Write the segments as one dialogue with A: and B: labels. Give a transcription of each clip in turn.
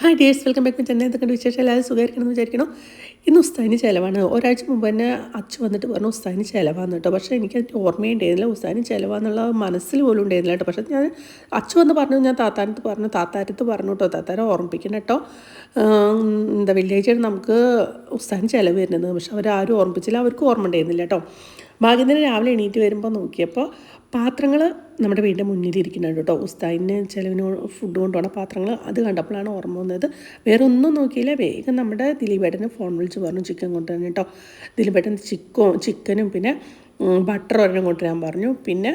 A: Hi dears welcome back Chennai എന്തൊക്കെ വിശേഷം? എല്ലാവരും സുഖമായിരിക്കണം വിചാരിക്കണോ ഇന്ന് ഉസ്താദിന് ചിലവാണ്. ഒരാഴ്ച മുമ്പ് തന്നെ അച്ഛ വന്നിട്ട് പറഞ്ഞു ഉസ്താനി ചിലവാന്ന് കേട്ടോ. പക്ഷേ എനിക്ക് അതിന്റെ ഓർമ്മയുണ്ടായിരുന്നില്ല ഉസ്താദിന് ചിലവാന്നുള്ള മനസ്സിൽ പോലും ഉണ്ടായിരുന്നില്ല കേട്ടോ. പക്ഷേ ഞാൻ അച്ഛ വന്ന് പറഞ്ഞു ഞാൻ താത്താനത്ത് പറഞ്ഞു താത്താരത്ത് പറഞ്ഞു കേട്ടോ. താത്താരെ ഓർമ്മിപ്പിക്കണം കേട്ടോ. എന്താ വെള്ളിയാഴ്ചയാണ് നമുക്ക് ഉസ്താദിന് ചിലവ് വരുന്നത്. പക്ഷെ അവരാരും ഓർമ്മിപ്പിച്ചില്ല. അവർക്ക് ഓർമ്മ ഉണ്ടായിരുന്നില്ല കേട്ടോ. ഭാഗ്യത്തിന് രാവിലെ എണീറ്റ് വരുമ്പോൾ നോക്കിയപ്പോൾ പാത്രങ്ങൾ നമ്മുടെ വീടിന്റെ മുന്നിലിരിക്കുന്നുണ്ട് കേട്ടോ. ഉസ്താദിന് ചിലവിന് ഫുഡ് കൊണ്ടുപോകണ പാത്രങ്ങൾ അത് കണ്ടപ്പോഴാണ് ഓർമ്മ വന്നത്. വേറെ ഒന്നും നോക്കിയില്ല. വേഗം നമ്മുടെ ദിലീപേട്ടന് ഫോൺ വിളിച്ച് പറഞ്ഞു ചിക്കൻ കൊണ്ടുവരാൻ കേട്ടോ. ദിലീപേട്ടൻ ചിക്കോ ചിക്കനും പിന്നെ ബട്ടർ ഒരെണ്ണം കൊണ്ടുവരാൻ പറഞ്ഞു. പിന്നെ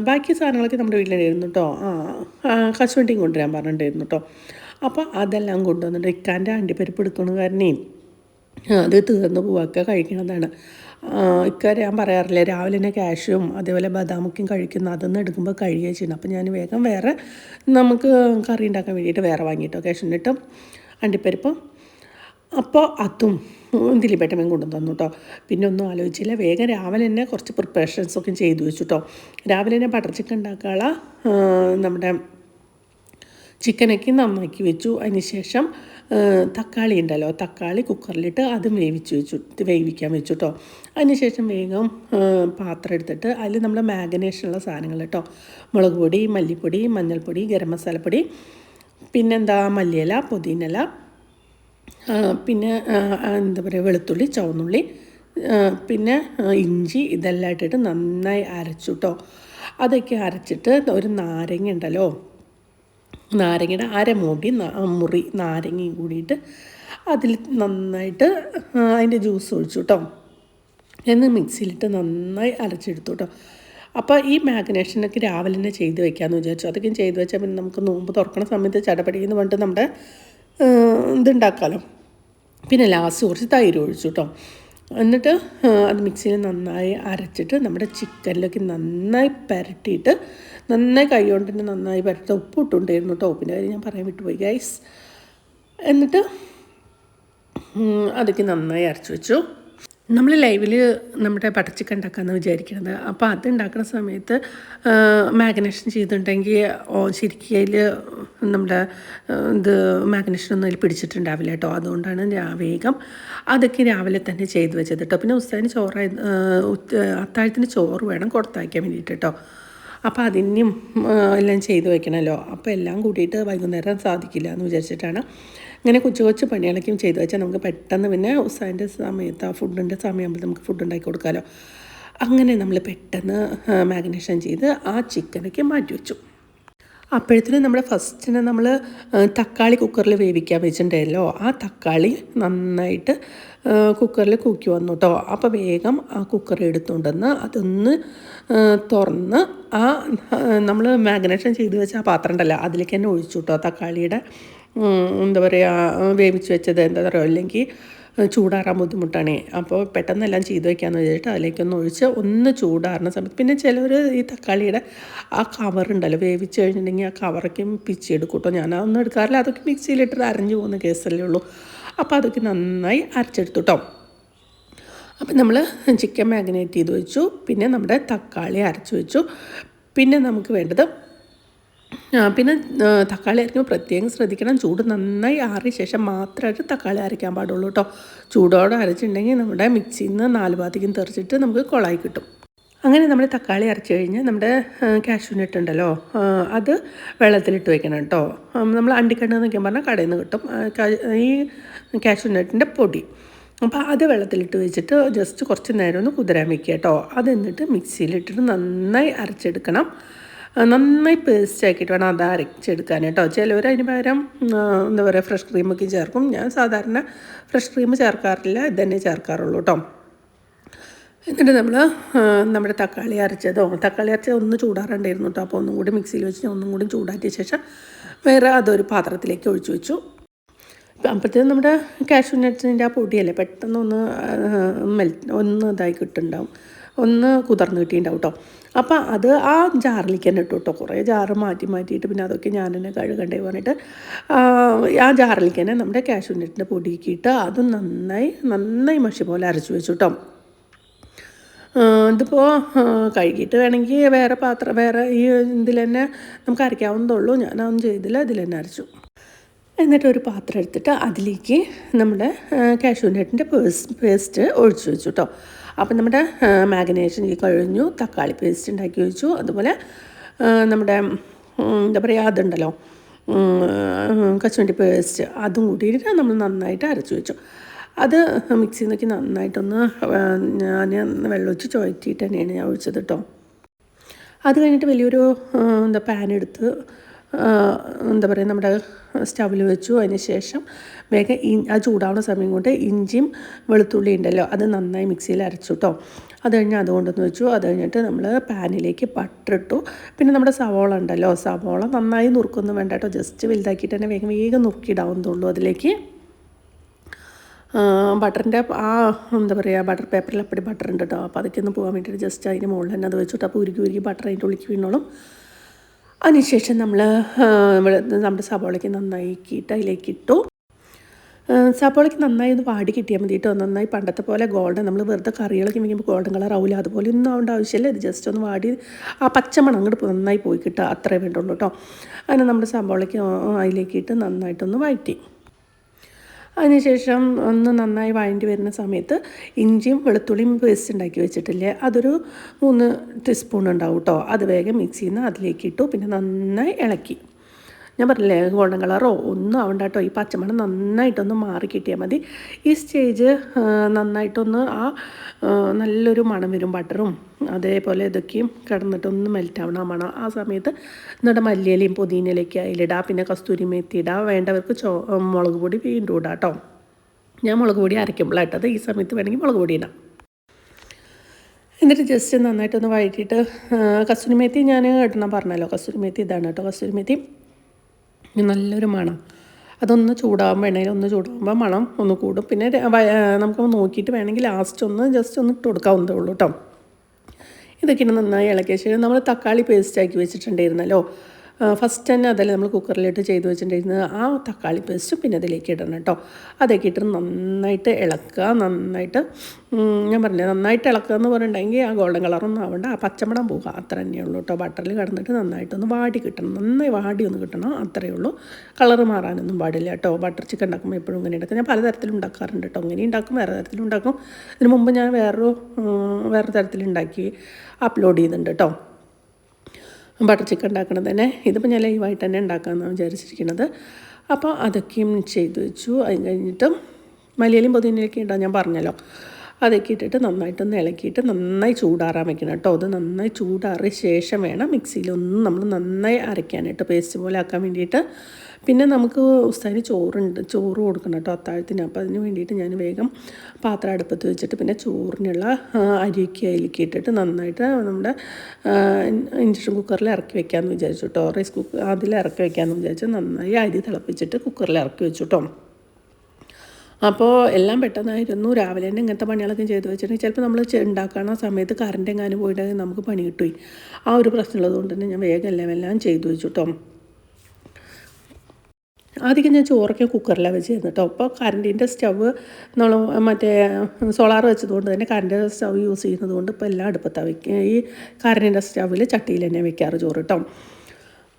A: ബാക്കി സാധനങ്ങളൊക്കെ നമ്മുടെ വീട്ടിലുണ്ടായിരുന്നു കേട്ടോ. ആ, കശുവണ്ടിയും കൊണ്ടുവരാൻ പറഞ്ഞിട്ടുണ്ടായിരുന്നു കേട്ടോ. അപ്പോൾ അതെല്ലാം കൊണ്ടുവന്നിട്ട് ഇക്കാന്റെ അണ്ടിപ്പരിപ്പ് എടുക്കണ കാരണേ അത് തീർന്നു പോവാക്കുക കഴിക്കണതാണ് ഇക്കാര്യം ഞാൻ പറയാറില്ല. രാവിലെ തന്നെ ക്യാഷും അതേപോലെ ബദാമൊക്കെയും കഴിക്കുന്ന. അതൊന്നും എടുക്കുമ്പോൾ കഴിയുകയും ചെയ്യണം അപ്പോൾ ഞാൻ വേഗം വേറെ നമുക്ക് കറി ഉണ്ടാക്കാൻ വേണ്ടിയിട്ട് വേറെ വാങ്ങിയിട്ടോ ക്യാഷിനിട്ടും അണ്ടിപ്പരിപ്പും അപ്പോൾ അതും ദിലീപേട്ടമ്മയും കൊണ്ടു തന്നു കേട്ടോ പിന്നെ ഒന്നും ആലോചിച്ചില്ല. വേഗം രാവിലെ തന്നെ കുറച്ച് പ്രിപ്പറേഷൻസ് ഒക്കെ ചെയ്തു വെച്ചു കേട്ടോ രാവിലെ തന്നെ ബട്ടർ ചിക്കൻ ഉണ്ടാക്കാനുള്ള നമ്മുടെ ചിക്കനൊക്കെ നന്നാക്കി വെച്ചു. അതിന് ശേഷം തക്കാളി ഉണ്ടല്ലോ. തക്കാളി കുക്കറിലിട്ട് അതും വേവിച്ച് വെച്ചു വേവിക്കാൻ വെച്ചു കേട്ടോ അതിന് ശേഷം വേഗം പാത്രം എടുത്തിട്ട് അതിൽ നമ്മൾ മാഗനേഷനുള്ള സാധനങ്ങൾ കേട്ടോ മുളക് പൊടി മല്ലിപ്പൊടി മഞ്ഞൾപ്പൊടി ഗരം മസാലപ്പൊടി പിന്നെന്താ മല്ലിയില പുതിനില പിന്നെ എന്താ പറയുക വെളുത്തുള്ളി ചുവന്നുള്ളി പിന്നെ ഇഞ്ചി ഇതെല്ലാം ഇട്ടിട്ട് നന്നായി അരച്ചു കേട്ടോ അതൊക്കെ അരച്ചിട്ട് ഒരു നാരങ്ങ ഉണ്ടല്ലോ നാരങ്ങയുടെ അരമൂടി മുറി നാരങ്ങയും കൂടിയിട്ട് അതിൽ നന്നായിട്ട് അതിന്റെ ജ്യൂസ് ഒഴിച്ചു കേട്ടോ എന്ന് മിക്സിയിലിട്ട് നന്നായി അരച്ചെടുത്തു കേട്ടോ അപ്പോൾ ഈ മാഗ്നേഷനൊക്കെ രാവിലെ തന്നെ ചെയ്ത് വെക്കാമെന്ന് വിചാരിച്ചു. അതൊക്കെ ചെയ്ത് വെച്ചാൽ പിന്നെ നമുക്ക് നോമ്പ് തുറക്കണ സമയത്ത് ചടപടിയെന്ന് പറഞ്ഞിട്ട് നമ്മുടെ ഇതുണ്ടാക്കാമല്ലോ പിന്നെ ലാസ്റ്റ് കുറച്ച് തൈര് ഒഴിച്ചു കേട്ടോ എന്നിട്ട് അത് മിക്സിയിൽ നന്നായി അരച്ചിട്ട് നമ്മുടെ ചിക്കനിലേക്ക് നന്നായി പരട്ടിയിട്ട് നന്നായി കൈ കൊണ്ട് തന്നെ നന്നായി പുരട്ടി ഉപ്പിട്ടുണ്ടായിരുന്നു കേട്ടോ ഉപ്പിന്റെ കാര്യം ഞാൻ പറയാൻ വിട്ടുപോയി ഗൈസ് എന്നിട്ട് അതൊക്കെ നന്നായി അരച്ചു വെച്ചു. നമ്മൾ ലൈവിൽ നമ്മുടെ ബട്ടർ ചിക്കൻ ഉണ്ടാക്കാമെന്ന് വിചാരിക്കുന്നത് അപ്പോൾ അത് ഉണ്ടാക്കുന്ന സമയത്ത് മാഗ്നേഷൻ ചെയ്തിട്ടുണ്ടെങ്കിൽ ഓ അതിൽ നമ്മുടെ ഇത് മാഗ്നേഷൻ ഒന്നും അതിൽ പിടിച്ചിട്ടുണ്ടാവില്ല കേട്ടോ അതുകൊണ്ടാണ് ഞാൻ വേഗം അതൊക്കെ രാവിലെ തന്നെ ചെയ്ത് വെച്ചത് കേട്ടോ പിന്നെ ഉസ്താദിന് ചോറായി അത്താഴത്തിന് ചോറ് വേണം കൊടുത്തയക്കാൻ വേണ്ടിയിട്ട് കേട്ടോ അപ്പോൾ അതിനും എല്ലാം ചെയ്തു വെക്കണമല്ലോ അപ്പോൾ എല്ലാം കൂട്ടിയിട്ട് വൈകുന്നേരം സാധിക്കില്ല എന്ന് വിചാരിച്ചിട്ടാണ് ഇങ്ങനെ കൊച്ചു കൊച്ചു പണികളൊക്കെയും ചെയ്തു വെച്ചാൽ നമുക്ക് പെട്ടെന്ന് പിന്നെ ഉസാന്റെ സമയത്ത് ആ ഫുഡിന്റെ സമയമാകുമ്പോൾ നമുക്ക് ഫുഡ് ഉണ്ടാക്കി കൊടുക്കാമല്ലോ അങ്ങനെ നമ്മൾ പെട്ടെന്ന് മാഗ്നേഷൻ ചെയ്ത് ആ ചിക്കനൊക്കെ മാറ്റി വെച്ചു. അപ്പോഴത്തേനും നമ്മൾ ഫസ്റ്റിന് നമ്മൾ തക്കാളി കുക്കറിൽ വേവിക്കാൻ വെച്ചിട്ടുണ്ടല്ലോ ആ തക്കാളി നന്നായിട്ട് കുക്കറിൽ കുക്കി വന്നു കേട്ടോ അപ്പോൾ വേഗം ആ കുക്കർ എടുത്തുകൊണ്ടുവന്ന് അതൊന്ന് തുറന്ന് ആ നമ്മൾ മാഗ്നേഷൻ ചെയ്ത് വെച്ച ആ പാത്രം ഉണ്ടല്ലോ അതിലേക്ക് തന്നെ ഒഴിച്ചു കേട്ടോ തക്കാളിയുടെ എന്താ പറയുക വേവിച്ച് വെച്ചത് എന്താ പറയുക അല്ലെങ്കിൽ ചൂടാറാൻ ബുദ്ധിമുട്ടാണ്. അപ്പോൾ പെട്ടെന്നെല്ലാം ചെയ്ത് വയ്ക്കാമെന്ന് വെച്ചിട്ട് അതിലേക്കൊന്ന് ഒഴിച്ച് ഒന്ന് ചൂടാറുന്ന സമയത്ത് പിന്നെ ചിലർ ഈ തക്കാളിയുടെ ആ കവറുണ്ടല്ലോ വേവിച്ച് കഴിഞ്ഞിട്ടുണ്ടെങ്കിൽ ആ കവറൊക്കെ പിച്ചെടുക്കും കേട്ടോ ഞാൻ അതൊന്നും എടുക്കാറില്ല. അതൊക്കെ മിക്സിയിലിട്ട് അരഞ്ഞു പോകുന്ന കേസല്ലേ ഉള്ളൂ. അപ്പോൾ അതൊക്കെ നന്നായി അരച്ചെടുത്തു കേട്ടോ അപ്പം നമ്മൾ ചിക്കൻ മാഗ്നേറ്റ് ചെയ്ത് വെച്ചു. പിന്നെ നമ്മുടെ തക്കാളി അരച്ച് വെച്ചു. പിന്നെ നമുക്ക് വേണ്ടത് പിന്നെ തക്കാളി അരയ്ക്കുമ്പോൾ പ്രത്യേകം ശ്രദ്ധിക്കണം. ചൂട് നന്നായി ആറിയ ശേഷം മാത്രമായിട്ട് തക്കാളി അരയ്ക്കാൻ പാടുള്ളൂ കേട്ടോ. ചൂടോടെ അരച്ചിട്ടുണ്ടെങ്കിൽ നമ്മുടെ മിക്സിയിൽ നിന്ന് നാല് ഭാഗത്തേക്കും തെറിച്ചിട്ട് നമുക്ക് കൊളായി കിട്ടും. അങ്ങനെ നമ്മൾ തക്കാളി അരച്ച് കഴിഞ്ഞാൽ നമ്മുടെ കാഷ്യൂനട്ട് ഉണ്ടല്ലോ അത് വെള്ളത്തിലിട്ട് വെക്കണം കേട്ടോ. നമ്മൾ അണ്ടിക്കണ്ണ് എന്നൊക്കെ പറഞ്ഞാൽ കടയിൽ നിന്ന് കിട്ടും. ഈ കാഷ്യൂനട്ടിന്റെ പൊടി. അപ്പോൾ അത് വെള്ളത്തിലിട്ട് വെച്ചിട്ട് ജസ്റ്റ് കുറച്ച് നേരം ഒന്ന് കുതിരാൻ വെക്കുക കേട്ടോ. അതെന്നിട്ട് മിക്സിയിലിട്ടിട്ട് നന്നായി അരച്ചെടുക്കണം. നന്നായി പേസ്റ്റ് ആക്കിയിട്ട് വേണം അത് അരച്ചെടുക്കാൻ കേട്ടോ. ചിലവർ അതിന് പകരം എന്താ പറയുക ഫ്രഷ് ക്രീമൊക്കെ ചേർക്കും. ഞാൻ സാധാരണ ഫ്രഷ് ക്രീം ചേർക്കാറില്ല ഇത് തന്നെ ചേർക്കാറുള്ളൂ കേട്ടോ. എന്നിട്ട് നമ്മൾ നമ്മുടെ തക്കാളി അരച്ചതോ തക്കാളി അരച്ചത് ഒന്ന് ചൂടാറുണ്ടായിരുന്നു കേട്ടോ. അപ്പോൾ ഒന്നും കൂടി മിക്സിയിൽ വെച്ച് ഒന്നും കൂടി ചൂടാറ്റിയ ശേഷം വേറെ അതൊരു പാത്രത്തിലേക്ക് ഒഴിച്ചു വെച്ചു. അപ്പോഴത്തേക്കും നമ്മുടെ കാഷ്യൂ നട്ട്സിന്റെ ആ പൊടിയല്ലേ പെട്ടെന്ന് ഒന്ന് മെൽറ്റ് ഒന്ന് ഇതായി കിട്ടുന്നുണ്ടാവും. ഒന്ന് കുതിർന്ന് കിട്ടിയിട്ടുണ്ടാവും കേട്ടോ. അപ്പോൾ അത് ആ ജാറിലേക്ക് തന്നെ ഇട്ടു കേട്ടോ കുറേ ജാറ് മാറ്റി മാറ്റിയിട്ട് പിന്നെ അതൊക്കെ ഞാൻ തന്നെ കഴുകണ്ടേ പറഞ്ഞിട്ട് ആ, ജാറിലേക്ക് തന്നെ നമ്മുടെ കാഷ്യൂ നട്ടിന്റെ പൊടിക്കിയിട്ട് അത് നന്നായി നന്നായി മഷി പോലെ അരച്ചു വെച്ചു കേട്ടോ ഇതിപ്പോൾ കഴുകിയിട്ട് വേണമെങ്കിൽ വേറെ പാത്രം വേറെ ഈ ഇതിൽ തന്നെ നമുക്ക് അരയ്ക്കാവുന്നതുള്ളൂ. ഞാനൊന്നും ചെയ്തില്ല ഇതിൽ തന്നെ അരച്ചു. എന്നിട്ട് ഒരു പാത്രം എടുത്തിട്ട് അതിലേക്ക് നമ്മുടെ കാഷ്യൂനട്ടിന്റെ പേസ്റ്റ് പേസ്റ്റ് ഒഴിച്ചു വെച്ചു കേട്ടോ അപ്പം നമ്മുടെ മാഗനേഷൻ കഴിഞ്ഞു. തക്കാളി പേസ്റ്റ് ഉണ്ടാക്കി വെച്ചു. അതുപോലെ നമ്മുടെ എന്താ പറയുക അതുണ്ടല്ലോ കശുവണ്ടി പേസ്റ്റ് അതും കൂട്ടിയിട്ട് നമ്മൾ നന്നായിട്ട് അരച്ചു വെച്ചു. അത് മിക്സിയിൽ നിന്നൊക്കെ നന്നായിട്ടൊന്ന് ഞാൻ വെള്ളം ഒഴിച്ച് ചുഴറ്റിയിട്ട് തന്നെയാണ് ഞാൻ ഒഴിച്ചത് കേട്ടോ. അത് കഴിഞ്ഞിട്ട് വലിയൊരു എന്താ പാൻ എടുത്ത് എന്താ പറയുക നമ്മുടെ സ്റ്റവിൽ വെച്ചു. അതിന് ശേഷം വേഗം ഇ ആ ചൂടാവുന്ന സമയം കൊണ്ട് ഇഞ്ചിയും വെളുത്തുള്ളി ഉണ്ടല്ലോ അത് നന്നായി മിക്സിയിൽ അരച്ചു കേട്ടോ അത് കഴിഞ്ഞ് അതുകൊണ്ടൊന്ന് വെച്ചു. അത് കഴിഞ്ഞിട്ട് നമ്മൾ പാനിലേക്ക് പട്ടിട്ടു പിന്നെ നമ്മുടെ സവോള ഉണ്ടല്ലോ സവോള നന്നായി നുറുക്കൊന്നും വേണ്ട കേട്ടോ ജസ്റ്റ് വലുതാക്കിയിട്ട് തന്നെ വേഗം വേഗം നുറുക്കിയിടാവുന്നതുള്ളൂ അതിലേക്ക്. ബട്ടറിന്റെ ആ എന്താ പറയുക ബട്ടർ പേപ്പറിൽ അപ്പടി ബട്ടർ ഉണ്ട് കേട്ടോ അപ്പോൾ അതൊക്കെ ഒന്ന് പോകാൻ വേണ്ടിയിട്ട് ജസ്റ്റ് അതിന് മുകളിൽ തന്നെ അത് വെച്ചിട്ട് അപ്പോൾ ഉരുക്കി ഉരുക്കി ബട്ടർ അതിന്റെ ഉള്ളിക്ക് വീണോളും. അതിനുശേഷം നമ്മൾ നമ്മുടെ സബോളയ്ക്ക് നന്നാക്കിയിട്ട് അതിലേക്ക് ഇട്ടു സബോളയ്ക്ക് നന്നായി ഒന്ന് വാടി കിട്ടിയാൽ മതി കേട്ടോ നന്നായി പണ്ടത്തെ പോലെ ഗോൾഡൻ നമ്മൾ വെറുതെ കറികളൊക്കെ വയ്ക്കുമ്പോൾ ഗോൾഡൻ കളർ ആവില്ല അതുപോലെ ഒന്നും ആവേണ്ട ആവശ്യമില്ല ഇത് ജസ്റ്റ് ഒന്ന് വാടി ആ പച്ചമണം അങ്ങോട്ട് നന്നായി പോയി കിട്ടുക അത്രേ വേണ്ടുള്ളൂ കേട്ടോ അങ്ങനെ നമ്മുടെ സബോളയ്ക്ക് അതിലേക്ക് ഇട്ട് നന്നായിട്ടൊന്ന് വഴറ്റി. അതിനുശേഷം ഒന്ന് നന്നായി വഴണ്ടി വരുന്ന സമയത്ത് ഇഞ്ചിയും വെളുത്തുള്ളിയും പേസ്റ്റ് ഉണ്ടാക്കി വെച്ചിട്ടില്ലേ? അതൊരു മൂന്ന് ടീസ്പൂൺ ഉണ്ടാവും കേട്ടോ അത് വേഗം മിക്സ് ചെയ്യുന്ന അതിലേക്ക് ഇട്ടു. പിന്നെ നന്നായി ഇളക്കി. ഞാൻ പറഞ്ഞില്ലേ ഗോൾഡൻ കളറോ ഒന്നും ആവണ്ട കേട്ടോ ഈ പച്ചമണം നന്നായിട്ടൊന്ന് മാറി കിട്ടിയാൽ മതി. ഈ സ്റ്റേജ് നന്നായിട്ടൊന്ന് ആ നല്ലൊരു മണം വരും ബട്ടറും അതേപോലെ ഇതൊക്കെയും കിടന്നിട്ടൊന്ന് മെൽറ്റാവണം ആ മണം. ആ സമയത്ത് എന്നിട്ട് മല്ലിയിലയും പുതിനയിലേക്ക് അതിലിടാം പിന്നെ കസ്തൂരി മേത്തി ഇടാം വേണ്ടവർക്ക് ചോ മുളക് പൊടി വീണ്ടും ഇടാം കേട്ടോ ഞാൻ മുളക് പൊടി അരയ്ക്കുമ്പോഴായിട്ടത് ഈ സമയത്ത് വേണമെങ്കിൽ മുളക് പൊടി ഇടാം. എന്നിട്ട് ജസ്റ്റ് നന്നായിട്ടൊന്ന് വഴറ്റിയിട്ട് ആ, കസ്തൂരി മേത്തി ഞാൻ കേട്ടെന്നാൽ പറഞ്ഞല്ലോ. കസ്തൂരി മേത്തി ഇതാണ് കേട്ടോ. കസ്തൂരി മേത്തി നല്ലൊരു മണം. അതൊന്ന് ചൂടാകുമ്പോൾ എണ്ണയിൽ ഒന്ന് ചൂടാകുമ്പോൾ മണം ഒന്ന് കൂടും. പിന്നെ നമുക്ക് നോക്കിയിട്ട് വേണമെങ്കിൽ ലാസ്റ്റ് ഒന്ന് ജസ്റ്റ് ഒന്ന് ഇട്ട് കൊടുക്കാവുന്നതേ ഉള്ളൂ കേട്ടോ ഇതൊക്കെയാണ് നന്നായി ഇളക്കിയ ശേഷം നമ്മൾ തക്കാളി പേസ്റ്റ് ആക്കി വെച്ചിട്ടുണ്ടായിരുന്നല്ലോ. ഫസ്റ്റ് തന്നെ അതെല്ലാം നമ്മൾ കുക്കറിലിട്ട് ചെയ്ത് വെച്ചിട്ടുണ്ടായിരുന്നത്? ആ തക്കാളി പേസ്റ്റ് പിന്നെ അതിലേക്ക് ഇടണം കേട്ടോ. അതൊക്കെ ഇട്ട് നന്നായിട്ട് ഇളക്കുക നന്നായിട്ട് ഞാൻ പറഞ്ഞത് നന്നായിട്ട് ഇളക്കുക എന്ന് പറഞ്ഞിട്ടുണ്ടെങ്കിൽ ആ ഗോൾഡൻ കളറൊന്നും ആവണ്ട. ആ പച്ചമണം പോകുക അത്ര തന്നെയുള്ളൂ കേട്ടോ. ബട്ടറിൽ കിടന്നിട്ട് നന്നായിട്ടൊന്ന് വാടി കിട്ടണം. നന്നായി വാടി ഒന്ന് കിട്ടണം അത്രയേ ഉള്ളൂ. കളർ മാറാനൊന്നും പാടില്ല കേട്ടോ. ബട്ടർ ചിക്കൻ ഉണ്ടാക്കുമ്പോൾ എപ്പോഴും ഇങ്ങനെ ഉണ്ടാക്കും ഞാൻ പലതരത്തിലും ഉണ്ടാക്കാറുണ്ട് കേട്ടോ. ഇങ്ങനെ ഉണ്ടാക്കും വേറെ തരത്തിലും ഉണ്ടാക്കും. ഇതിന് മുമ്പ് ഞാൻ വേറൊരു വേറെ തരത്തിലുണ്ടാക്കി അപ്ലോഡ് ചെയ്യുന്നുണ്ട് കേട്ടോ. ബട്ടർ ചിക്കൻ ഉണ്ടാക്കണത് തന്നെ. ഇതിപ്പോൾ ഞാൻ ലൈവായിട്ട് തന്നെ ഉണ്ടാക്കാമെന്നാണ് വിചാരിച്ചിരിക്കുന്നത്. അപ്പോൾ അതൊക്കെയും ചെയ്തു വെച്ചു. അത് കഴിഞ്ഞിട്ടും മലയാളിയും പൊതിനൊക്കെ ഉണ്ടാകും ഞാൻ പറഞ്ഞല്ലോ. അതൊക്കെ ഇട്ടിട്ട് നന്നായിട്ടൊന്ന് ഇളക്കിയിട്ട് നന്നായി ചൂടാറാൻ വെക്കണം കേട്ടോ. അത് നന്നായി ചൂടാറിയ ശേഷം വേണം മിക്സിയിലൊന്നും നമ്മൾ നന്നായി അരയ്ക്കാനായിട്ട് പേസ്റ്റ് പോലെ ആക്കാൻ വേണ്ടിയിട്ട്. പിന്നെ നമുക്ക് ഉസ്താദിന് ചോറുണ്ട് ചോറ് കൊടുക്കണം കേട്ടോ അത്താഴത്തിന്. അപ്പോൾ അതിന് വേണ്ടിയിട്ട് ഞാൻ വേഗം പാത്രം അടുപ്പത്ത് വെച്ചിട്ട് പിന്നെ ചോറിനുള്ള അരിയൊക്കെ അതിലേക്ക് ഇട്ടിട്ട് നന്നായിട്ട് നമ്മുടെ ഇൻഡക്ഷൻ കുക്കറിൽ ഇറക്കി വെക്കാമെന്ന് വിചാരിച്ചു കേട്ടോ. റൈസ് കുക്കർ അതിൽ ഇറക്കി വെക്കാമെന്ന് വിചാരിച്ചു. നന്നായി അരി തിളപ്പിച്ചിട്ട് കുക്കറിൽ ഇറക്കി വെച്ചു കേട്ടോ. അപ്പോൾ എല്ലാം പെട്ടെന്നായിരുന്നു. രാവിലെ തന്നെ ഇങ്ങനത്തെ പണികളൊക്കെ ചെയ്തു വെച്ചിട്ടുണ്ടെങ്കിൽ ചിലപ്പോൾ നമ്മൾ ഉണ്ടാക്കണ സമയത്ത് കറണ്ട് എങ്ങാനും പോയിട്ട് നമുക്ക് പണി കിട്ടുകയും ആ ഒരു പ്രശ്നമുള്ളത് കൊണ്ട് തന്നെ ഞാൻ വേഗം എല്ലാം എല്ലാം ചെയ്തു വെച്ചു കേട്ടോ ആദ്യം ഞാൻ ചോറൊക്കെ കുക്കറിലാണ് വെച്ചിരുന്നു കേട്ടോ അപ്പോൾ കറണ്ടിന്റെ സ്റ്റവ് നമ്മൾ മറ്റേ സോളാർ വെച്ചതുകൊണ്ട് തന്നെ കറണ്ട് സ്റ്റവ് യൂസ് ചെയ്യുന്നത് കൊണ്ട് ഇപ്പോൾ എല്ലാം അടുപ്പത്താണ് വെക്കുക ഈ കറണ്ടിന്റെ സ്റ്റവിൽ ചട്ടിയിൽ തന്നെ വെക്കാറ് ചോറ് കേട്ടോ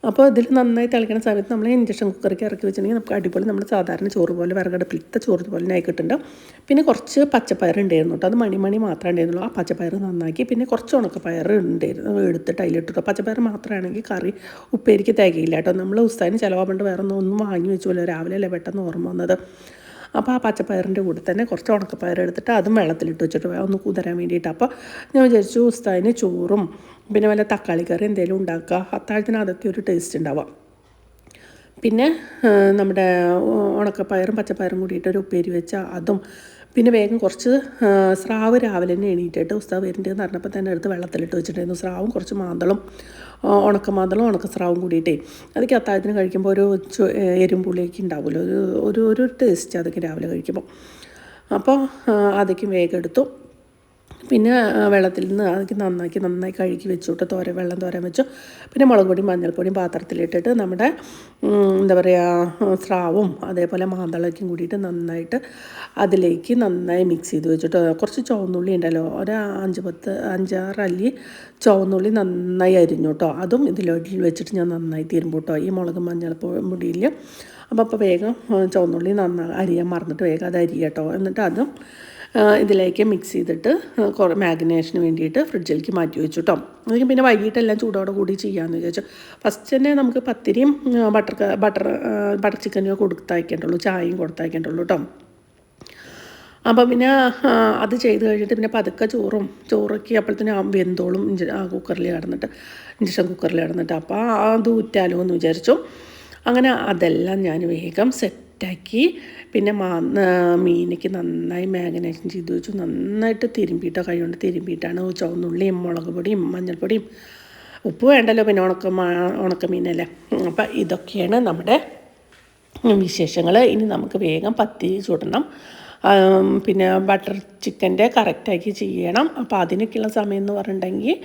A: അപ്പോൾ ഇതിൽ നന്നായി തിളയ്ക്കുന്ന സമയത്ത് നമ്മൾ ഇൻഡക്ഷൻ കുക്കറിലേക്ക് ഇറക്കി വെച്ചിട്ടുണ്ടെങ്കിൽ നമുക്ക് അടിപൊളി നമ്മൾ സാധാരണ ചോറ് പോലെ വിറകടുപ്പിലത്തെ ചോറ് പോലെ ആയി കിട്ടുന്നുണ്ട് പിന്നെ കുറച്ച് പച്ചപ്പയർ ഉണ്ടായിരുന്നു കേട്ടോ അത് മണിമണി മാത്രമേ ഉണ്ടായിരുന്നുള്ളൂ ആ പച്ചപ്പയർ നന്നാക്കി പിന്നെ കുറച്ച് ഉണക്കപ്പയർ ഉണ്ടായിരുന്നു എടുത്തിട്ട് അതിലിട്ടു പച്ചപ്പയർ മാത്രമാണെങ്കിൽ കറി ഉപ്പേരിക്ക് തികയില്ല കേട്ടോ നമ്മൾ ഉസ്താദിന് ചിലവാണ്ട് വേറെ ഒന്നും വാങ്ങി വെച്ചുമല്ലോ രാവിലെ അല്ലേ പെട്ടെന്ന് ഓർമ്മ വന്നത്. അപ്പോൾ ആ പച്ചപ്പയറിന്റെ കൂടെ തന്നെ കുറച്ച് ഉണക്കപ്പയർ എടുത്തിട്ട് അതും വെള്ളത്തിലിട്ട് വെച്ചിട്ട് ഒന്ന് കുതിരാൻ വേണ്ടിയിട്ട്. അപ്പോൾ ഞാൻ വിചാരിച്ചു ഉസ്താദിന് ചോറും പിന്നെ വല്ല തക്കാളി കറി എന്തെങ്കിലും ഉണ്ടാക്കുക. അത്താഴത്തിന് അതൊക്കെ ഒരു ടേസ്റ്റ് ഉണ്ടാവാം. പിന്നെ നമ്മുടെ ഉണക്കപ്പയറും പച്ചപ്പയറും കൂടിയിട്ട് ഒരു ഉപ്പേരി വെച്ച അതും പിന്നെ വേഗം കുറച്ച് സ്രാവ് രാവിലെ തന്നെ എണീറ്റിട്ട് ഉസ്താവ് വരുന്നുണ്ടെന്ന് പറഞ്ഞപ്പോൾ തന്നെ എടുത്ത് വെള്ളത്തിലിട്ട് വെച്ചിട്ടുണ്ടായിരുന്നു. സ്രാവും കുറച്ച് മാന്തളും ഉണക്ക മാന്തളും ഉണക്ക സ്രാവും കൂടിയിട്ടേ. അതൊക്കെ അത്താഴത്തിന് കഴിക്കുമ്പോൾ ഒരു എരുമ്പുള്ളിയൊക്കെ ഉണ്ടാവുമല്ലോ. ഒരു ഒരു ഒരു ടേസ്റ്റ് അതൊക്കെ രാവിലെ കഴിക്കുമ്പോൾ. അപ്പോൾ അതൊക്കെ വേഗം എടുത്തു. പിന്നെ വെള്ളത്തിൽ നിന്ന് അതൊക്കെ നന്നാക്കി നന്നായി കഴുകി വെച്ചു കേട്ടോ തോര വെള്ളം തോരാൻ വെച്ചു. പിന്നെ മുളക് പൊടിയും മഞ്ഞൾപ്പൊടിയും പാത്രത്തിലിട്ടിട്ട് നമ്മുടെ എന്താ പറയുക സ്രാവും അതേപോലെ മാന്തളയ്ക്കും കൂടിയിട്ട് നന്നായിട്ട് അതിലേക്ക് നന്നായി മിക്സ് ചെയ്ത് വെച്ചിട്ട്. കുറച്ച് ചുവന്നുള്ളി ഉണ്ടല്ലോ ഒരു അഞ്ച് പത്ത് അഞ്ചാറ് അല്ലി ചുവന്നുള്ളി നന്നായി അരിഞ്ഞു കേട്ടോ അതും ഇതിലോട്ടിൽ വെച്ചിട്ട് ഞാൻ നന്നായി തീരുമ്പോൾ കേട്ടോ ഈ മുളക് മഞ്ഞൾപ്പൊടി പൊടിയിൽ അപ്പോൾ അപ്പോൾ വേഗം ചുവന്നുള്ളി നന്നായി അരിയാൻ മറന്നിട്ട് വേഗം അത് അരിയട്ടോ. എന്നിട്ട് അതും ഇതിലേക്ക് മിക്സ് ചെയ്തിട്ട് കുറേ മാഗ്നേഷന് വേണ്ടിയിട്ട് ഫ്രിഡ്ജിലേക്ക് മാറ്റി വെച്ചു കേട്ടോ അതിന് പിന്നെ വൈകിട്ടെല്ലാം ചൂടോടെ കൂടി ചെയ്യാമെന്ന് വിചാരിച്ചു. ഫസ്റ്റ് തന്നെ നമുക്ക് പത്തിരിയും ബട്ടർ ബട്ടർ ബട്ടർ ചിക്കനും കൊടുത്തയക്കേണ്ടുള്ളൂ ചായയും കൊടുത്തയക്കേണ്ടുള്ളൂ കേട്ടോ അപ്പം പിന്നെ അത് ചെയ്ത് കഴിഞ്ഞിട്ട് പിന്നെ പതുക്കെ ചോറും ചോറൊക്കെ അപ്പോഴത്തേനും വെന്തോളും ഇഞ്ച കുക്കറിൽ കിടന്നിട്ട് ഇഞ്ചക്ഷൻ കുക്കറിൽ കിടന്നിട്ട്. അപ്പോൾ അത് ഊറ്റാലോ എന്ന് വിചാരിച്ചു. അങ്ങനെ അതെല്ലാം ഞാൻ വേഗം സെറ്റാക്കി. പിന്നെ മാ മീനയ്ക്ക് നന്നായി മാഗ്നേഷൻ ചെയ്ത് വെച്ചു. നന്നായിട്ട് തിരുമ്പിയിട്ടോ കൈ കൊണ്ട് തിരുമ്പിയിട്ടാണ് ചുവന്നുള്ളിയും മുളക് പൊടിയും മഞ്ഞൾപ്പൊടിയും ഉപ്പ് വേണ്ടല്ലോ പിന്നെ ഉണക്ക ഉണക്ക ഉണക്കമീനല്ലേ അപ്പം ഇതൊക്കെയാണ് നമ്മുടെ വിശേഷങ്ങൾ ഇനി നമുക്ക് വേഗം പത്തി ചുടണം. പിന്നെ ബട്ടർ ചിക്കന്റെ കറക്റ്റാക്കി ചെയ്യണം. അപ്പോൾ അതിനൊക്കെയുള്ള സമയം എന്ന് പറഞ്ഞിട്ടുണ്ടെങ്കിൽ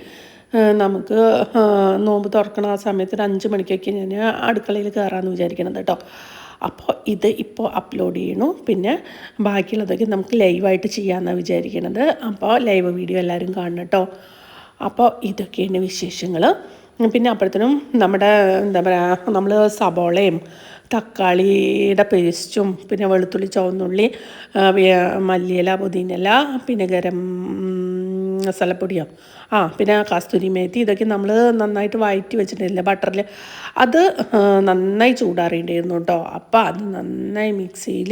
A: നമുക്ക് നോമ്പ് തുറക്കണ ആ സമയത്ത് ഒരു അഞ്ച് മണിക്കൊക്കെ ഞാൻ അടുക്കളയിൽ കയറാമെന്ന് വിചാരിക്കണത് കേട്ടോ. അപ്പോൾ ഇത് ഇപ്പോൾ അപ്ലോഡ് ചെയ്യണു പിന്നെ ബാക്കിയുള്ളതൊക്കെ നമുക്ക് ലൈവായിട്ട് ചെയ്യാമെന്നാണ് വിചാരിക്കണത്. അപ്പോൾ ലൈവ് വീഡിയോ എല്ലാവരും കാണണം കേട്ടോ. അപ്പോൾ ഇതൊക്കെയാണ് വിശേഷങ്ങൾ. പിന്നെ അപ്പോഴത്തേനും നമ്മുടെ എന്താ പറയുക നമ്മൾ സബോളയും തക്കാളിയുടെ പേസ്റ്റും പിന്നെ വെളുത്തുള്ളി ചുവന്നുള്ളി മല്ലിയില പുതിനയില പിന്നെ ഗരം മസാലപ്പൊടിയോ ആ പിന്നെ കസ്തൂരി മേത്തി ഇതൊക്കെ നമ്മൾ നന്നായിട്ട് വഴറ്റി വെച്ചിട്ടില്ല ബട്ടറിൽ അത് നന്നായി ചൂടാറിയിട്ടിരുന്നു കേട്ടോ അപ്പോൾ അത് നന്നായി മിക്സിയിൽ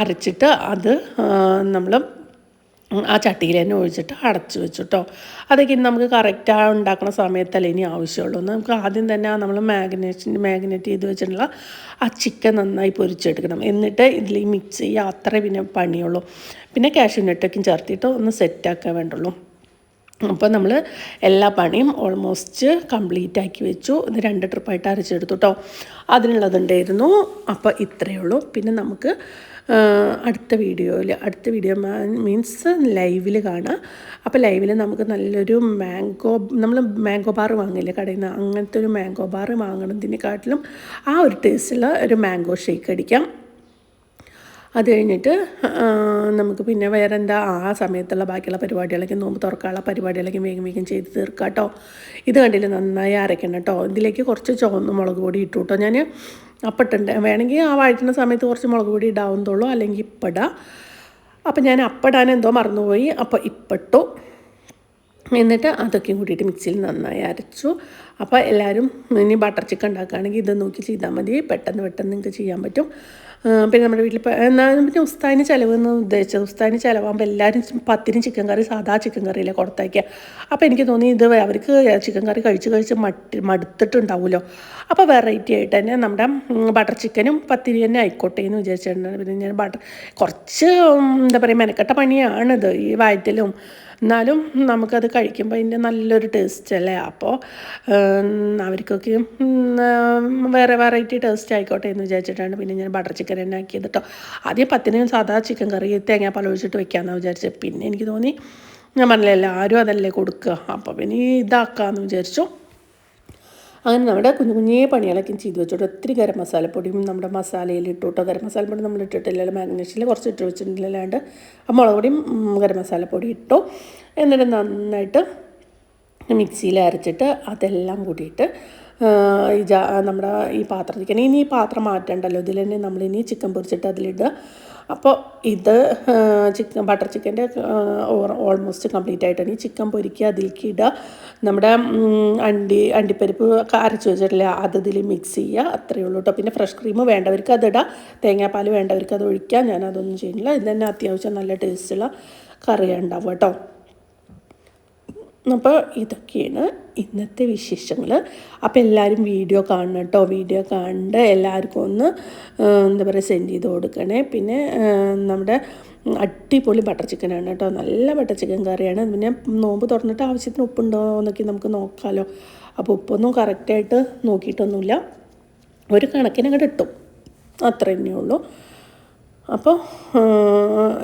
A: അരച്ചിട്ട് അത് നമ്മൾ ആ ചട്ടിയിൽ തന്നെ ഒഴിച്ചിട്ട് അടച്ചു വെച്ചു കേട്ടോ അതൊക്കെ ഇനി നമുക്ക് കറക്റ്റായി ഉണ്ടാക്കുന്ന സമയത്തല്ലേ ഇനി ആവശ്യമുള്ളൂ നമുക്ക് ആദ്യം തന്നെ നമ്മൾ മാഗ്നേഷൻ മാഗ്നേറ്റ് ചെയ്ത് വെച്ചിട്ടുള്ള ആ ചിക്കൻ നന്നായി പൊരിച്ചെടുക്കണം. എന്നിട്ട് ഇതിൽ മിക്സ് ചെയ്യുക പിന്നെ പണിയുള്ളൂ. പിന്നെ കാഷ്യൂ നെറ്റൊക്കെ ചേർത്തിട്ട് ഒന്ന് സെറ്റാക്കാൻ വേണ്ടുള്ളൂ. അപ്പോൾ നമ്മൾ എല്ലാ പണിയും ഓൾമോസ്റ്റ് കംപ്ലീറ്റ് ആക്കി വെച്ചു. ഇത് രണ്ട് ട്രിപ്പായിട്ട് അരച്ചെടുത്തു കേട്ടോ അതിനുള്ളതുണ്ടായിരുന്നു. അപ്പോൾ ഇത്രയേ ഉള്ളൂ. പിന്നെ നമുക്ക് അടുത്ത വീഡിയോയിൽ അടുത്ത വീഡിയോ മീൻസ് ലൈവിൽ കാണാം. അപ്പോൾ ലൈവിൽ നമുക്ക് നല്ലൊരു മാംഗോ നമ്മൾ മാംഗോ ബാർ വാങ്ങില്ലേ കടയിൽ നിന്ന്? അങ്ങനത്തെ ഒരു മാംഗോ ബാർ വാങ്ങണതിനെക്കാട്ടിലും ആ ഒരു ടേസ്റ്റുള്ള ഒരു മാംഗോ ഷേക്ക് അടിക്കാം. അത് കഴിഞ്ഞിട്ട് നമുക്ക് പിന്നെ വേറെ എന്താ ആ സമയത്തുള്ള ബാക്കിയുള്ള പരിപാടികളൊക്കെ നോമ്പ് തുറക്കാനുള്ള പരിപാടികളൊക്കെ വേഗം വേഗം ചെയ്ത് തീർക്കാം കേട്ടോ. ഇത് കണ്ടില്ല നന്നായി അരയ്ക്കണം കേട്ടോ. ഇതിലേക്ക് കുറച്ച് ചുവന്ന മുളക് പൊടി ഇട്ടു കേട്ടോ ഞാൻ അപ്പിട്ടുണ്ട് വേണമെങ്കിൽ ആ വഴറ്റുന്ന സമയത്ത് കുറച്ച് മുളക് പൊടി ഇടാവുന്നതുള്ളൂ. അല്ലെങ്കിൽ ഇപ്പിടാം. അപ്പം ഞാൻ അപ്പിടാൻ എന്തോ മറന്നുപോയി. അപ്പോൾ ഇപ്പിട്ടു. എന്നിട്ട് അതൊക്കെ കൂട്ടിയിട്ട് മിക്സിയിൽ നന്നായി അരച്ചു. അപ്പോൾ എല്ലാവരും ഇനി ബട്ടർ ചിക്കൻ ഉണ്ടാക്കുകയാണെങ്കിൽ ഇത് നോക്കി ചെയ്താൽ മതി. പെട്ടെന്ന് പെട്ടെന്ന് നിങ്ങൾക്ക് ചെയ്യാൻ പറ്റും. പിന്നെ നമ്മുടെ വീട്ടിൽ എന്നാൽ പിന്നെ ഉസ്താദിന് ചിലവ് എന്ന് ഉദ്ദേശിച്ചത്. ഉസ്താദിന് ചിലവാകുമ്പോൾ എല്ലാവരും പത്തിനും ചിക്കൻ കറി സാധാ ചിക്കൻ കറിയിലെ കൊടുത്തയക്കുക അപ്പോൾ എനിക്ക് തോന്നി ഇത് അവർക്ക് ചിക്കൻ കറി കഴിച്ച് കഴിച്ച് മട്ടി മടുത്തിട്ടുണ്ടാവുമല്ലോ. അപ്പോൾ വെറൈറ്റി ആയിട്ട് തന്നെ നമ്മുടെ ബട്ടർ ചിക്കനും പത്തിരി തന്നെ ആയിക്കോട്ടെ എന്ന് വിചാരിച്ചിട്ടുണ്ട്. പിന്നെ ഞാൻ ബട്ടർ കുറച്ച് എന്താ പറയുക മെനക്കെട്ട പണിയാണിത് ഈ വയറ്റിലും. എന്നാലും നമുക്കത് കഴിക്കുമ്പോൾ അതിന്റെ നല്ലൊരു ടേസ്റ്റ് അല്ലേ? അപ്പോൾ അവർക്കൊക്കെ വേറെ വെറൈറ്റി ടേസ്റ്റ് ആയിക്കോട്ടെ എന്ന് വിചാരിച്ചിട്ടാണ് പിന്നെ ഞാൻ ബട്ടർ ചിക്കൻ തന്നെ ആക്കിയത് ആദ്യം പത്തിനും സാധാ ചിക്കൻ കറി തേങ്ങാപ്പാൽ ഒഴിച്ചിട്ട് വെക്കാമെന്നാണ് വിചാരിച്ചത് പിന്നെ എനിക്ക് തോന്നി ഞാൻ പറഞ്ഞില്ല എല്ലാവരും അതല്ലേ കൊടുക്കുക അപ്പോൾ പിന്നെ ഇതാക്കാമെന്ന് വിചാരിച്ചു. അങ്ങനെ നമ്മുടെ കുഞ്ഞു കുഞ്ഞേ പണികളൊക്കെ ചെയ്തു വെച്ചോട്ട്. ഒത്തിരി ഗരം മസാലപ്പൊടിയും നമ്മുടെ മസാലയിൽ ഇട്ടോട്ടോ ഗരം മസാലപ്പൊടി നമ്മൾ ഇട്ടിട്ടില്ല മാഗ്നേഷനിൽ കുറച്ച് ഇട്ട് വെച്ചിട്ടില്ല ആ മുളക് പൊടിയും ഗരം മസാലപ്പൊടി ഇട്ടു. എന്നിട്ട് നന്നായിട്ട് മിക്സിയിൽ അരച്ചിട്ട് അതെല്ലാം കൂടിയിട്ട് ഈ ജാ നമ്മുടെ ഈ പാത്രത്തിലേക്ക്. ഇനി ഈ പാത്രം മാറ്റണ്ടല്ലോ. ഇതിൽ തന്നെ നമ്മളിനി ചിക്കൻ പൊരിച്ചിട്ട് അതിലിടുക. അപ്പോൾ ഇത് ചിക്കൻ ബട്ടർ ചിക്കന്റെ ഓൾമോസ്റ്റ് കംപ്ലീറ്റ് ആയിട്ടാണ് ഈ ചിക്കൻ പൊരിക്കുക അതിലേക്ക് ഇടുക. നമ്മുടെ അണ്ടി അണ്ടിപ്പരിപ്പ് അരച്ച് വെച്ചിട്ടില്ല അത് ഇതിൽ മിക്സ് ചെയ്യുക അത്രയേ ഉള്ളൂ കേട്ടോ പിന്നെ ഫ്രഷ് ക്രീം വേണ്ടവർക്ക് അത് ഇടാം. തേങ്ങാപ്പാൽ വേണ്ടവർക്ക് അത് ഒഴിക്കാം. ഞാനതൊന്നും ചെയ്യുന്നില്ല. ഇത് തന്നെ അത്യാവശ്യം നല്ല ടേസ്റ്റുള്ള കറിയുണ്ടാവും കേട്ടോ അപ്പോൾ ഇതൊക്കെയാണ് ഇന്നത്തെ വിശേഷങ്ങൾ അപ്പോൾ എല്ലാവരും വീഡിയോ കാണണം കേട്ടോ വീഡിയോ കണ്ട് എല്ലാവർക്കും ഒന്ന് എന്താ പറയുക സെൻഡ് ചെയ്ത് കൊടുക്കണേ. പിന്നെ നമ്മുടെ അടിപൊളി ബട്ടർ ചിക്കനാണ് കേട്ടോ നല്ല ബട്ടർ ചിക്കൻ കറിയാണ്. പിന്നെ നോമ്പ് തുറന്നിട്ട് ആവശ്യത്തിന് ഉപ്പുണ്ടോ എന്നൊക്കെ നമുക്ക് നോക്കാമല്ലോ അപ്പോൾ ഉപ്പൊന്നും കറക്റ്റായിട്ട് നോക്കിയിട്ടൊന്നുമില്ല. ഒരു കണക്കിന് അങ്ങോട്ട് ഇട്ടു. അത്ര തന്നെ ഉള്ളൂ. അപ്പോൾ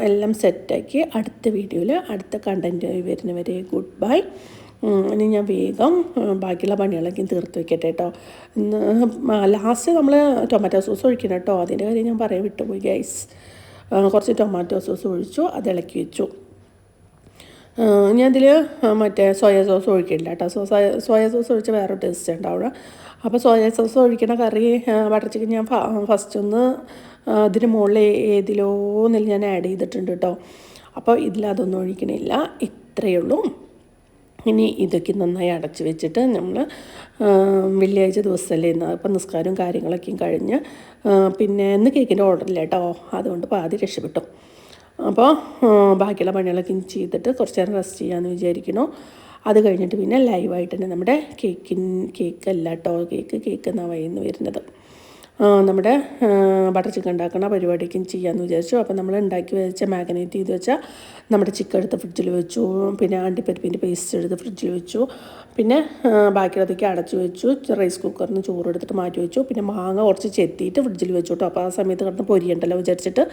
A: എല്ലാം സെറ്റാക്കി അടുത്ത വീഡിയോയിൽ അടുത്ത കണ്ടന്റ് വരുന്നവരെ ഗുഡ് ബൈ ഇനി ഞാൻ വേഗം ബാക്കിയുള്ള പണികളൊക്കെ തീർത്ത് വെക്കട്ടെ കേട്ടോ. ലാസ്റ്റ് നമ്മൾ ടൊമാറ്റോ സോസ് ഒഴിക്കണം കേട്ടോ. അതിന്റെ കാര്യം ഞാൻ പറയാൻ വിട്ടുപോയി ഗൈസ് കുറച്ച് ടൊമാറ്റോ സോസ് ഒഴിച്ചു അത് ഇളക്കി വെച്ചു. ഞാൻ ഇതിൽ മറ്റേ സോയ സോസ് ഒഴിക്കില്ല കേട്ടോ. സോ സോയ സോയ സോസ് ഒഴിച്ച് വേറെ ടേസ്റ്റ് ഉണ്ടാവുക. അപ്പോൾ സോയ സോസ് ഒഴിക്കണ കറി ബട്ടർ ചിക്കൻ ഞാൻ ഫസ്റ്റ് ഒന്ന് ആ, ഇതിന് മുകളിൽ ഏതിലോ എന്നിൽ ഞാൻ ആഡ് ചെയ്തിട്ടുണ്ട് കേട്ടോ അപ്പോൾ ഇതിൽ അതൊന്നും ഒഴിക്കണില്ല. ഇത്രയേ ഉള്ളൂ. ഇനി ഇതൊക്കെ നന്നായി അടച്ച് വെച്ചിട്ട് നമ്മൾ വെള്ളിയാഴ്ച ദിവസമല്ലേ ഇന്ന്. അപ്പം നിസ്കാരവും കാര്യങ്ങളൊക്കെയും കഴിഞ്ഞ് പിന്നെ ഇന്ന് കേക്കിന്റെ ഓർഡറില്ല കേട്ടോ അതുകൊണ്ട് പാതി രക്ഷപ്പെട്ടു. അപ്പോൾ ബാക്കിയുള്ള പണികളൊക്കെ ചെയ്തിട്ട് കുറച്ച് നേരം റെസ്റ്റ് ചെയ്യാമെന്ന് വിചാരിക്കണു അത് കഴിഞ്ഞിട്ട് പിന്നെ ലൈവായിട്ട് തന്നെ നമ്മുടെ കേക്കിൻ കേക്കല്ല കേട്ടോ കേക്ക് കേക്ക് എന്നാണ് വൈകുന്നു വരുന്നത്. നമ്മുടെ ബട്ടർ ചിക്കൻ ഉണ്ടാക്കുന്ന പരിപാടിക്കും ചെയ്യാമെന്ന് വിചാരിച്ചു. അപ്പോൾ നമ്മൾ ഉണ്ടാക്കി വെച്ച മാഗ്നേറ്റ് ചെയ്ത് വെച്ച നമ്മുടെ ചിക്കൻ എടുത്ത് ഫ്രിഡ്ജിൽ വെച്ചു. പിന്നെ അണ്ടിപ്പരിപ്പിന്റെ പേസ്റ്റ് എടുത്ത് ഫ്രിഡ്ജിൽ വെച്ചു. പിന്നെ ബാക്കിയുള്ളതൊക്കെ അടച്ചു വെച്ചു. റൈസ് കുക്കറിൽ നിന്ന് ചോറ് എടുത്തിട്ട് മാറ്റി വെച്ചു. പിന്നെ മാങ്ങ കുറച്ച് ചെത്തിയിട്ട് ഫ്രിഡ്ജിൽ വെച്ചു കേട്ടോ. അപ്പോൾ ആ സമയത്ത് കിടന്ന് പൊരിയണ്ടല്ലോ വിചാരിച്ചിട്ട്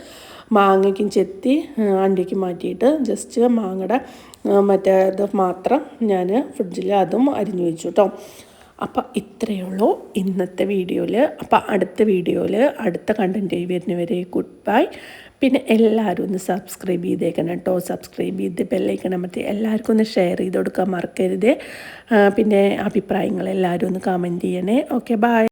A: മാങ്ങയ്ക്കും ചെത്തി അണ്ടിക്കും മാറ്റിയിട്ട് ജസ്റ്റ് മാങ്ങയുടെ മറ്റേത് മാത്രം ഞാൻ ഫ്രിഡ്ജിൽ അതും അരിഞ്ഞു വെച്ചു കേട്ടോ. അപ്പം ഇത്രയേ ഉള്ളൂ ഇന്നത്തെ വീഡിയോയിൽ അപ്പം അടുത്ത വീഡിയോയിൽ അടുത്ത കണ്ടന്റ് വരുന്നവരെ ഗുഡ് ബൈ പിന്നെ എല്ലാവരും ഒന്ന് സബ്സ്ക്രൈബ് ചെയ്തേക്കണം കേട്ടോ. സബ്സ്ക്രൈബ് ചെയ്ത് ബെല്ലൈക്കൺ അമർത്തി എല്ലാവർക്കും ഒന്ന് ഷെയർ ചെയ്ത് കൊടുക്കാൻ മറക്കരുത്. പിന്നെ അഭിപ്രായങ്ങൾ എല്ലാവരും ഒന്ന് കമന്റ് ചെയ്യണേ. Okay bye